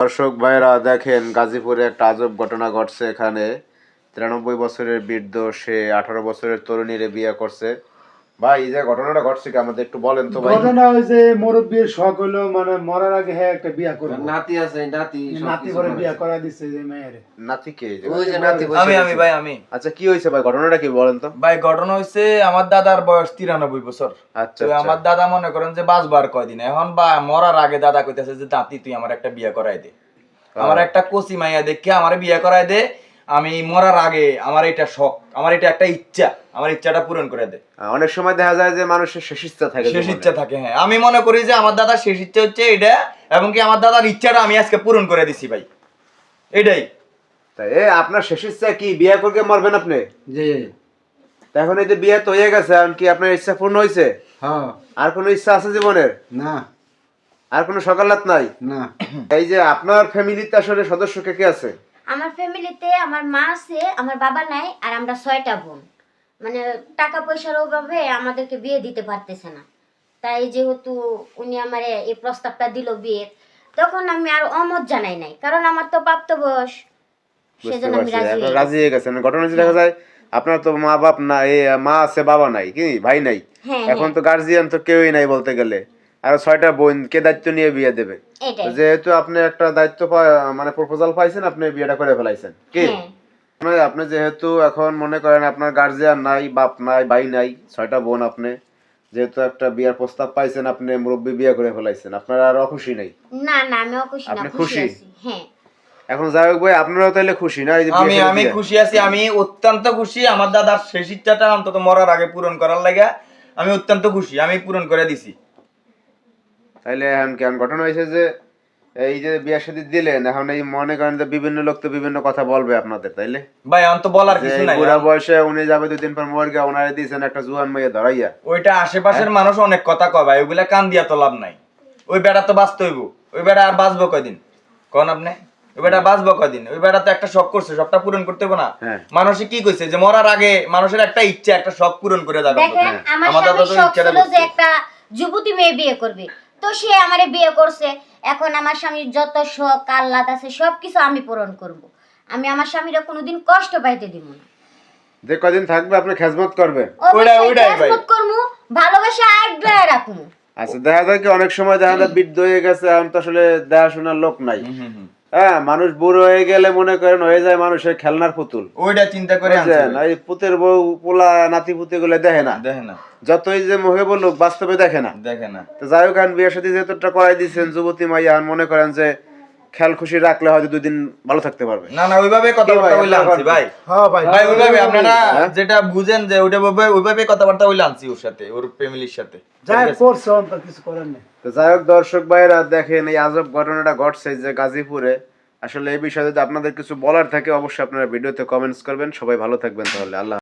দর্শক ভাইরা দেখেন গাজীপুরে একটা আজব ঘটনা ঘটছে এখানে। তিরানব্বই বছরের বৃদ্ধ, সে আঠারো বছরের তরুণীরে বিয়ে করছে। ভাই এই যে ঘটনাটা ঘটছে কি? আমাদের একটু বলেন তো ভাই। ঘটনা হয়েছে মুরব্বীর শখ হলো মানে মরার আগে হ্যাঁ একটা বিয়া করব। নাতি আছে নাতি নাতি করে বিয়া করা দিচ্ছে যে মেয়ের। নাতি কে ওই যে নাতি আমি আমি ভাই আমি। আচ্ছা কি হয়েছে ভাই? ঘটনাটা কি বলেন তো। ভাই ঘটনা হয়েছে আমার দাদার বয়স তিরানব্বই বছর। আচ্ছা তো আমার দাদা মনে করেন যে বাঁচবার কয়দিন এখন বা মরার আগে দাদা কইতেছে যে দাঁতি তুই আমার একটা বিয়ে করাই দে। আমার একটা কচি মাইয়া দেখে আমার বিয়া করাই দে? আমি মরার আগে আমার এটা শখ আমার এটা একটা ইচ্ছা আমার ইচ্ছাটা পূরণ করে দে। আহ, অনেক সময় দেখা যায় যে মানুষের শেষ ইচ্ছা থাকে শেষ ইচ্ছা থাকে হ্যাঁ। আমি মনে করি যে আমার দাদার শেষ ইচ্ছা হচ্ছে এটা এবং কি আমার দাদার ইচ্ছাটা আমি আজকে পূরণ করে দিছি ভাই। এটাই। তাই এ আপনার শেষ ইচ্ছা কি? বিয়ে করকে মরবেন আপনি? জি তা এখন এই যে বিয়ে তো হয়ে গেছে এখন কি আপনার ইচ্ছা পূর্ণ হয়েছে? হ্যাঁ। আর কোনো ইচ্ছা আছে জীবনের? না। আর কোনো সকালাত নাই? না। এই যে আপনার ফ্যামিলিতে আসলে সদস্য কে কে আছে? আমার ফ্যামিলিতে আমার মা আছে আমার বাবা নাই আর আমরা ছয়টা বোন। মানে টাকা পয়সার অভাবে আমাদেরকে বিয়ে দিতে পারতেছে না। তাই যেহেতু উনি আমার এই প্রস্তাবটা দিল বিয়ের তখন আমি আর অমত জানাই নাই কারণ আমার তো প্রাপ্ত বয়স সেজন্য আমি রাজি হয়ে রাজি হয়ে গেছেন। ঘটনা দেখা যায় আপনার তো মা বাপ না মা আছে বাবা নাই কি? ভাই নাই। হ্যাঁ এখন তো গার্জিয়ান তো কেউই নাই বলতে গেলে। আর ছয়টা বোন কে দায়িত্ব নিয়ে বিয়ে দেবে। যেহেতু আপনি একটা দায়িত্ব মানে প্রপোজাল পাইছেন আপনি বিয়েটা করে ফেলাইছেন। কি? হ্যাঁ। মানে আপনি যেহেতু এখন মনে করেন আপনার গার্জিয়ান নাই বাপ নাই ভাই নাই ছয়টা বোন আপনি যেহেতু একটা বিয়ার প্রস্তাব পাইছেন আপনি মুরব্বী বিয়ে করে ফেলাইছেন আপনার আর অখুশি নেই? না না আমি খুশি না আপনি খুশি খুশি? হ্যাঁ। এখন যাই হোক ভাই আপনারাও তাহলে খুশি না এই যে আমি আমি খুশি আছি আমি অত্যন্ত খুশি আমার দাদার শেষ ইচ্ছাটা অন্তত মরার আগে পূরণ করার লাগে আমি অত্যন্ত খুশি আমি পূরণ করে দিছি। তাইলে এখন কেমন ঘটনা হয়েছে যে এই যে বিয়ে শাদী দিলেন এখন এই মনে করেন যে বিভিন্ন লোক তো বিভিন্ন কথা বলবে আপনাদের তাইলে? ভাই এখন তো বলার কিছু নাই। বুড়া বয়সে উনি যাবে দুদিন পর মরে গিয়ে ওনারে দিয়েছেন একটা জুয়ান মেয়ে ধরাইয়া। ওইটা আশেপাশের হ্যাঁ। মানুষ অনেক কথা কয় ভাই ওইগুলা কান দিয়া তো লাভ নাই। ওই বেড়া তো বাঁচতে হইব। ওই বেড়া আর বাঁচবো কয়দিন? কোন আপনি? ওই বেড়া বাঁচবো কয়দিন? ওই বেড়া তো একটা শখ করছে শখটা পূরণ করতে হবে না। হ্যাঁ। মানুষে কি কইছে যে মরার আগে মানুষের একটা ইচ্ছা একটা শখ পূরণ করে যাবে স্বামীর তো শখ ইচ্ছাটা ছিল যে একটা যুবতী মেয়ে বিয়ে করবে। তো সে আমারে বিয়ে করছে এখন আমার স্বামীর যত শখ আহ্লাদ আছে সবকিছু আমি পূরণ করব। আমি আমার স্বামীরা কোনোদিন কষ্ট পাইতে দিব না যে কদিন থাকবে আপনি খেজমত করবে ওইটাই, ওইটাই ভাই। ভালোবাসা রাখব আচ্ছা দেখা যায় কি অনেক সময় দেখা যায় বৃদ্ধ হয়ে গেছে এখন তো আসলে দেখাশোনার লোক নাই। হ্যাঁ মানুষ বুড়ো হয়ে গেলে মনে করেন হয়ে যায় মানুষের খেলনার পুতুল। ওইটা চিন্তা করে? এই পুতের বউ পোলা নাতি পুতে গুলো দেখে না। দেখে না। যতই যে মুখে বলুক বাস্তবে দেখে না। দেখে না। তো যাই হোক বিয়ের সাথে যেহেতু করাই দিচ্ছেন যুবতী মাইয়া মনে করেন যে খেয়াল খুশি রাখলে হয়তো দুই দিন ভালো থাকতে পারবে। না না ওইভাবে কথাবার্তা বলে আনছি ভাই। হ্যাঁ ভাই ভাই ওইভাবে আপনারা হ্যাঁ? যেটা বুঝেন যে ওইটা ওইভাবে ওইভাবে কথাবার্তা বলে আনছি ওর সাথে ওর ফ্যামিলির সাথে। যাই ঠিক আছে? করছে অন্তর কিছু করার নেই। তো যাই হোক দর্শক ভাইরা দেখেন এই আজব ঘটনাটা ঘটছে যে গাজীপুরে। আসলে এই বিষয়ে যদি আপনাদের কিছু বলার থাকে অবশ্যই আপনারা ভিডিওতে কমেন্টস করবেন। সবাই ভালো থাকবেন তাহলে। আল্লাহ